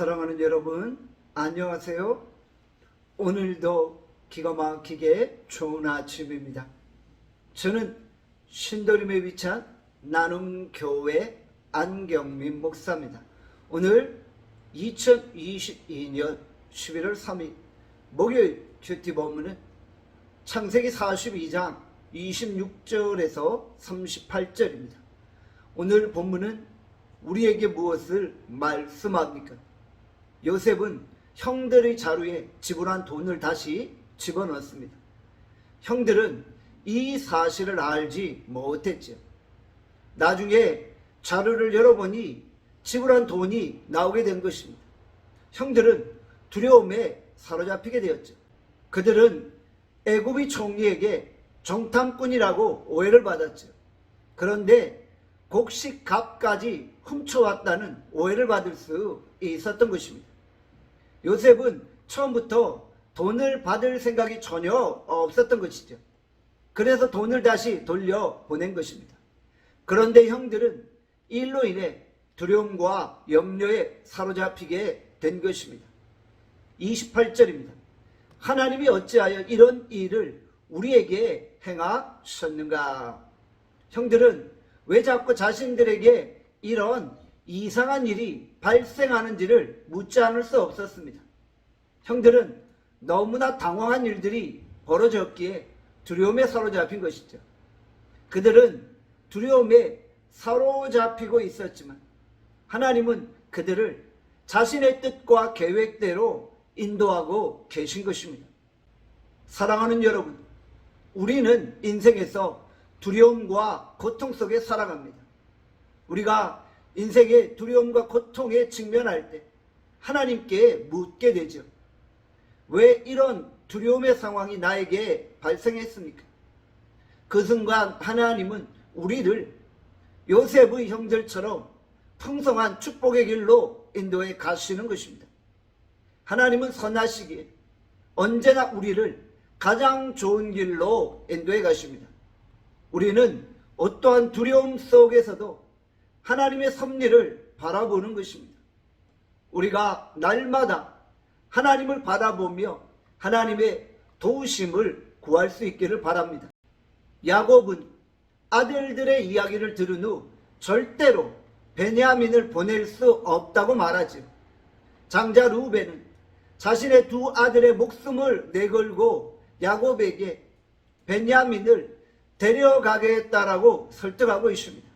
사랑하는 여러분, 안녕하세요. 오늘도 기가 막히게 좋은 아침입니다. 저는 신도림에 위치한 나눔교회 안경민 목사입니다. 오늘 2022년 11월 3일 목요일 큐티 본문은 창세기 42장 26절에서 38절입니다. 오늘 본문은 우리에게 무엇을 말씀합니까? 요셉은 형들의 자루에 지불한 돈을 다시 집어넣었습니다. 형들은 이 사실을 알지 못했죠. 나중에 자루를 열어보니 지불한 돈이 나오게 된 것입니다. 형들은 두려움에 사로잡히게 되었죠. 그들은 애굽의 총리에게 정탐꾼이라고 오해를 받았죠. 그런데 곡식 값까지 훔쳐왔다는 오해를 받을 수 있었던 것입니다. 요셉은 처음부터 돈을 받을 생각이 전혀 없었던 것이죠. 그래서 돈을 다시 돌려 보낸 것입니다. 그런데 형들은 일로 인해 두려움과 염려에 사로잡히게 된 것입니다. 28절입니다. 하나님이 어찌하여 이런 일을 우리에게 행하셨는가? 형들은 왜 자꾸 자신들에게 이런 이상한 일이 발생하는지를 묻지 않을 수 없었습니다. 형들은 너무나 당황한 일들이 벌어졌기에 두려움에 사로잡힌 것이죠. 그들은 두려움에 사로잡히고 있었지만 하나님은 그들을 자신의 뜻과 계획대로 인도하고 계신 것입니다. 사랑하는 여러분, 우리는 인생에서 두려움과 고통 속에 살아갑니다. 우리가 인생의 두려움과 고통에 직면할 때 하나님께 묻게 되죠. 왜 이런 두려움의 상황이 나에게 발생했습니까? 그 순간 하나님은 우리를 요셉의 형들처럼 풍성한 축복의 길로 인도해 가시는 것입니다. 하나님은 선하시기에 언제나 우리를 가장 좋은 길로 인도해 가십니다. 우리는 어떠한 두려움 속에서도 하나님의 섭리를 바라보는 것입니다. 우리가 날마다 하나님을 바라보며 하나님의 도우심을 구할 수 있기를 바랍니다. 야곱은 아들들의 이야기를 들은 후 절대로 베냐민을 보낼 수 없다고 말하죠. 장자 루벤은 자신의 두 아들의 목숨을 내걸고 야곱에게 베냐민을 데려가겠다라고 설득하고 있습니다.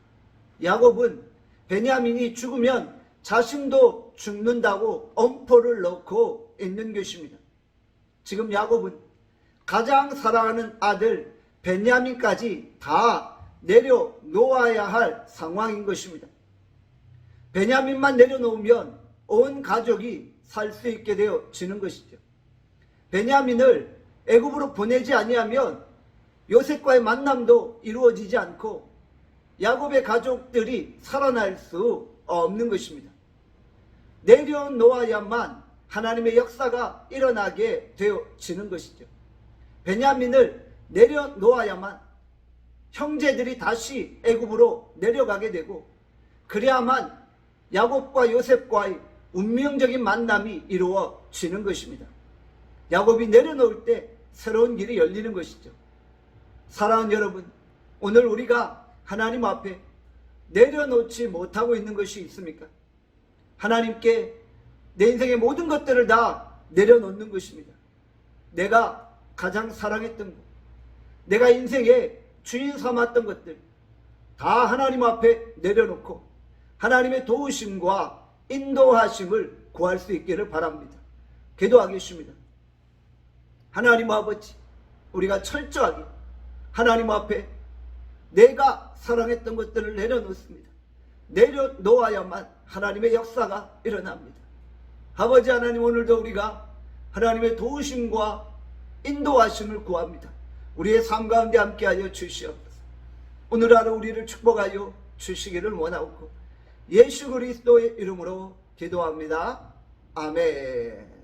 야곱은 베냐민이 죽으면 자신도 죽는다고 엄포를 넣고 있는 것입니다. 지금 야곱은 가장 사랑하는 아들 베냐민까지 다 내려놓아야 할 상황인 것입니다. 베냐민만 내려놓으면 온 가족이 살 수 있게 되어지는 것이죠. 베냐민을 애굽으로 보내지 아니하면 요셉과의 만남도 이루어지지 않고 야곱의 가족들이 살아날 수 없는 것입니다. 내려놓아야만 하나님의 역사가 일어나게 되어지는 것이죠. 베냐민을 내려놓아야만 형제들이 다시 애굽으로 내려가게 되고 그래야만 야곱과 요셉과의 운명적인 만남이 이루어지는 것입니다. 야곱이 내려놓을 때 새로운 길이 열리는 것이죠. 사랑하는 여러분, 오늘 우리가 하나님 앞에 내려놓지 못하고 있는 것이 있습니까? 하나님께 내 인생의 모든 것들을 다 내려놓는 것입니다. 내가 가장 사랑했던 것, 내가 인생의 주인 삼았던 것들 다 하나님 앞에 내려놓고 하나님의 도우심과 인도하심을 구할 수 있기를 바랍니다. 기도하겠습니다. 하나님 아버지, 우리가 철저하게 하나님 앞에 내가 사랑했던 것들을 내려놓습니다. 내려놓아야만 하나님의 역사가 일어납니다. 아버지 하나님 오늘도 우리가 하나님의 도우심과 인도하심을 구합니다. 우리의 삶 가운데 함께하여 주시옵소서. 오늘 하루 우리를 축복하여 주시기를 원하옵고 예수 그리스도의 이름으로 기도합니다. 아멘.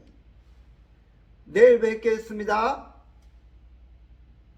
내일 뵙겠습니다.